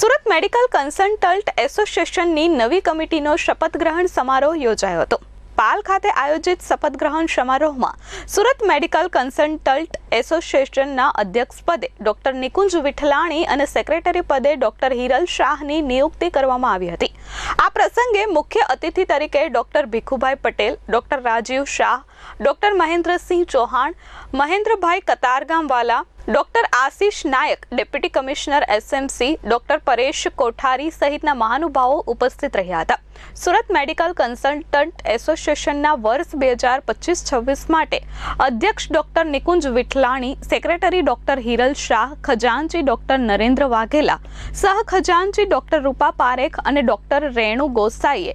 Surat medical consultant એસોસિએશનની નવી કમિટીનો શપથ ગ્રહણ સમારોહ યોજાયો હતો. પાલ ખાતે આયોજિત શપથ ગ્રહણ સમારોહમાં સુરત મેડિકલ કન્સલ્ટન્ટ એસોસિએશનના અધ્યક્ષ પદે ડોક્ટર નિકુંજ વિઠલાણી અને સેક્રેટરી પદે ડોક્ટર હિરલ શાહની નિયુક્તિ કરવામાં આવી હતી. આ પ્રસંગે મુખ્ય અતિથિ તરીકે doctor Bhikhubhai Patel, doctor Rajiv Shah, doctor Mahendrasinh Chauhan, Mahendrabhai Katargamwala, doctor Ashish Nayak, deputy commissioner SMC, doctor Paresh Kothari સહિતના મહાનુભાવો ઉપસ્થિત રહ્યા હતા. સુરત મેડિકલ કન્સલ્ટન્ટ એસોસિએશનના વર્ષ બે હજાર પચીસ છવ્વીસ માટે અધ્યક્ષ doctor Nikunj Vithalani secretary doctor Hiral Shah, ખજાનચી doctor Narendra Vaghela, સહ ખજાનચી ડોક્ટર રૂપા પારેખ અને ડોક્ટર રેણુ ગોસાઈએ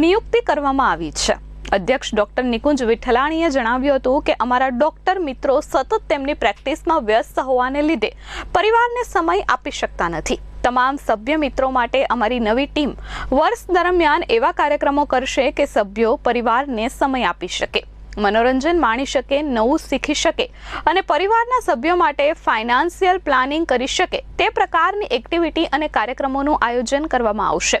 નિયુક્તિ કરવામાં આવી છે. અધ્યક્ષ ડોક્ટર નિકુંજ વિઠલાણીએ જણાવ્યું હતું કે અમારા ડોક્ટર મિત્રો સતત તેમની પ્રેક્ટિસમાં વ્યસ્ત હોવાને લીધે પરિવારને સમય આપી શકતા નથી. તમામ સભ્ય મિત્રો માટે અમારી નવી ટીમ વર્ષ દરમિયાન એવા કાર્યક્રમો કરશે કે સભ્યો પરિવારને સમય આપી શકે. મનોરંજન માણી શકે નવું શીખી શકે અને પરિવારના સભ્યો માટે ફાઇનાન્શિયલ પ્લાનિંગ કરી શકે તે પ્રકારની એક્ટિવિટી અને કાર્યક્રમોનું આયોજન કરવામાં આવશે.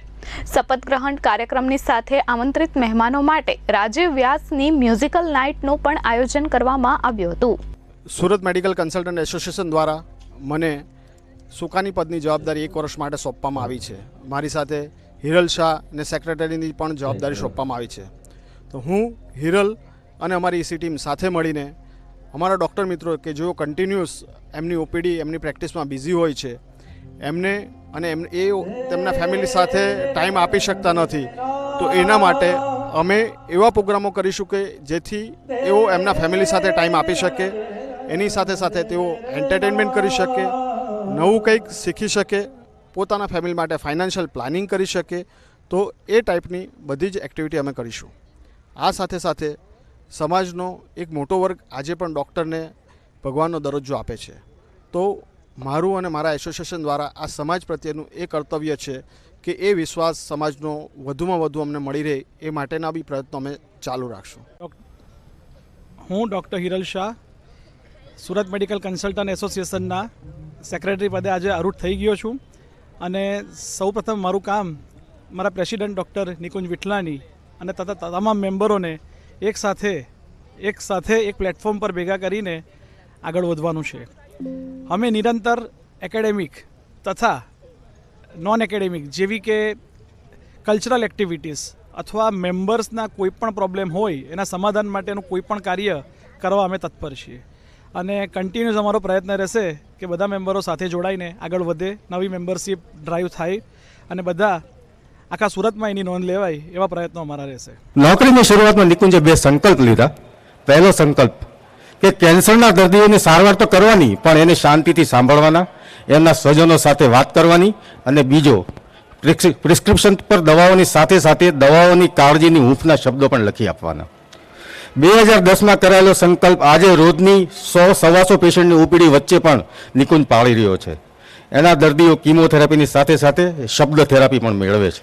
શપથ ગ્રહણ કાર્યક્રમની સાથે આમંત્રિત મહેમાનો માટે રાજીવ વ્યાસની મ્યુઝિકલ નાઇટનું પણ આયોજન કરવામાં આવ્યું હતું. સુરત મેડિકલ કન્સલ્ટન્ટ એસોસિએશન દ્વારા મને સુકાની પદની જવાબદારી એક વર્ષ માટે સોંપવામાં આવી છે. મારી સાથે હિરલ શાહ અને સેક્રેટરીની પણ જવાબદારી સોંપવામાં આવી છે. તો હું હિરલ અને અમારી ઈસી ટીમ સાથે મળીને અમારા ડૉક્ટર મિત્રો કે જેઓ કન્ટિન્યુઅસ એમની ઓપીડી એમની પ્રેક્ટિસમાં બિઝી હોય છે, એમને અને એમ, એ તેમના ફેમિલી સાથે ટાઈમ આપી શકતા નથી. તો એના માટે અમે એવા પ્રોગ્રામો કરીશું કે જેથી એઓ એમના ફેમિલી સાથે ટાઈમ આપી શકે, એની સાથે સાથે તેઓ એન્ટરટેનમેન્ટ કરી શકે, નવું કંઈક શીખી શકે, પોતાના ફેમિલી માટે ફાઇનાન્શિયલ પ્લાનિંગ કરી શકે. તો એ ટાઈપની બધી જ એક્ટિવિટી અમે કરીશું. આ સાથે સાથે સમાજનો એક મોટો વર્ગ આજે પણ ડૉક્ટરને ભગવાનનો દરજ્જો આપે છે. તો મારું અને મારા એસોસિએશન દ્વારા આ સમાજ પ્રત્યેનું એ કર્તવ્ય છે કે એ વિશ્વાસ સમાજનો વધુમાં વધુ અમને મળી રહે એ માટેના બી પ્રયત્નો અમે ચાલુ રાખશું. હું doctor Hiral Shah, Surat medical consultant એસોસિએશનના સેક્રેટરી પદે આજે અરૂટ થઈ ગયો છું અને સૌપ્રથમ મારું કામ મારા પ્રેસિડેન્ટ ડૉક્ટર નિકુંજ વિઠલાની અને તથા તમામ મેમ્બરોને એક સાથે એક સાથે એક પ્લેટફોર્મ પર ભેગા કરીને આગળ વધવાનું છે. અમે નિરંતર એકેડેમિક તથા નોન એકેડેમિક જેવી કે કલ્ચરલ એક્ટિવિટીઝ અથવા મેમ્બર્સના કોઈપણ પ્રોબ્લેમ હોય, એના સમાધાન માટેનું કોઈપણ કાર્ય કરવા અમે તત્પર છીએ. અને કન્ટિન્યુઅસ અમારો પ્રયત્ન રહેશે કે બધા મેમ્બરો સાથે જોડાઈને આગળ વધે, નવી મેમ્બરશીપ ડ્રાઈવ થાય અને બધા આખા સુરતમાં એની નોંધ લેવાય એવા પ્રયત્નો અમારા રહેશે. નોકરીની શરૂઆતમાં નિકુંજે બે સંકલ્પ લીધા. પહેલો સંકલ્પ કે કેન્સરના દર્દીઓની સારવાર તો કરવાની, પણ એને શાંતિથી સાંભળવાના, એમના સ્વજનો સાથે વાત કરવાની અને બીજો પ્રિસ્ક્રિપ્શન પર દવાઓની સાથે સાથે દવાઓની કાળજીની હૂંફના શબ્દો પણ લખી આપવાના. બે હજાર દસમાં કરાયેલો સંકલ્પ આજે રોજની સો, સવાસો પેશન્ટની ઉપીડી વચ્ચે પણ નિકુંજ પાળી રહ્યો છે. એના દર્દીઓ કિમોથેરાપીની સાથે સાથે શબ્દ થેરાપી પણ મેળવે છે.